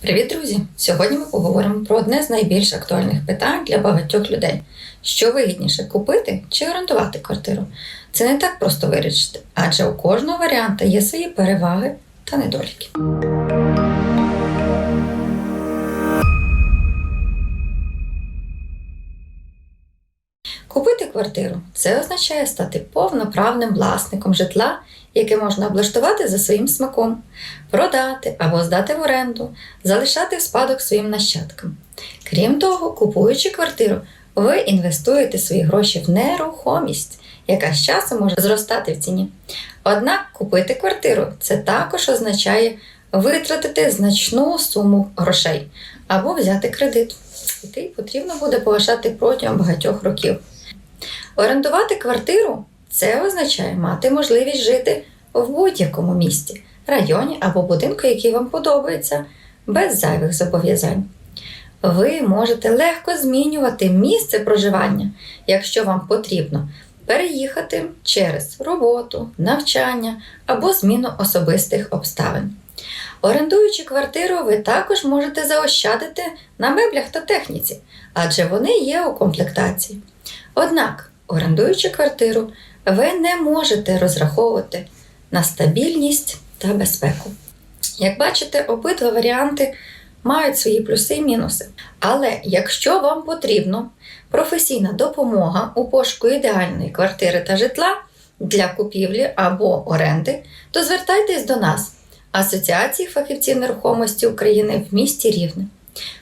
Привіт, друзі! Сьогодні ми поговоримо про одне з найбільш актуальних питань для багатьох людей: що вигідніше купити чи орендувати квартиру. Це не так просто вирішити, адже у кожного варіанта є свої переваги та недоліки. Купити квартиру це означає стати повноправним власником житла, яке можна облаштувати за своїм смаком, продати або здати в оренду, залишати в спадок своїм нащадкам. Крім того, купуючи квартиру, ви інвестуєте свої гроші в нерухомість, яка з часом може зростати в ціні. Однак купити квартиру це також означає витратити значну суму грошей або взяти кредит, який потрібно буде погашати протягом багатьох років. Орендувати квартиру це означає мати можливість жити в будь-якому місті, районі або будинку, який вам подобається, без зайвих зобов'язань. Ви можете легко змінювати місце проживання, якщо вам потрібно переїхати через роботу, навчання або зміну особистих обставин. Орендуючи квартиру, ви також можете заощадити на меблях та техніці, адже вони є у комплектації. Однак, орендуючи квартиру, ви не можете розраховувати на стабільність та безпеку. Як бачите, обидва варіанти мають свої плюси і мінуси. Але якщо вам потрібна професійна допомога у пошуку ідеальної квартири та житла для купівлі або оренди, то звертайтесь до нас, Асоціації фахівців нерухомості України в місті Рівне.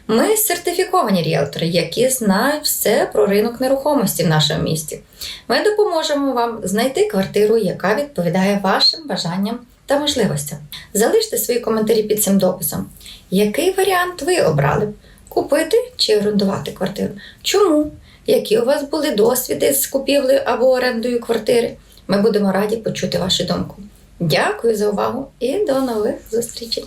Ми сертифіковані ріелтори, які знають все про ринок нерухомості в нашому місті. Ми допоможемо вам знайти квартиру, яка відповідає вашим бажанням та можливостям. Залиште свої коментарі під цим дописом. Який варіант ви обрали? Купити чи орендувати квартиру? Чому? Які у вас були досвіди з купівлею або орендою квартири? Ми будемо раді почути вашу думку. Дякую за увагу і до нових зустрічей!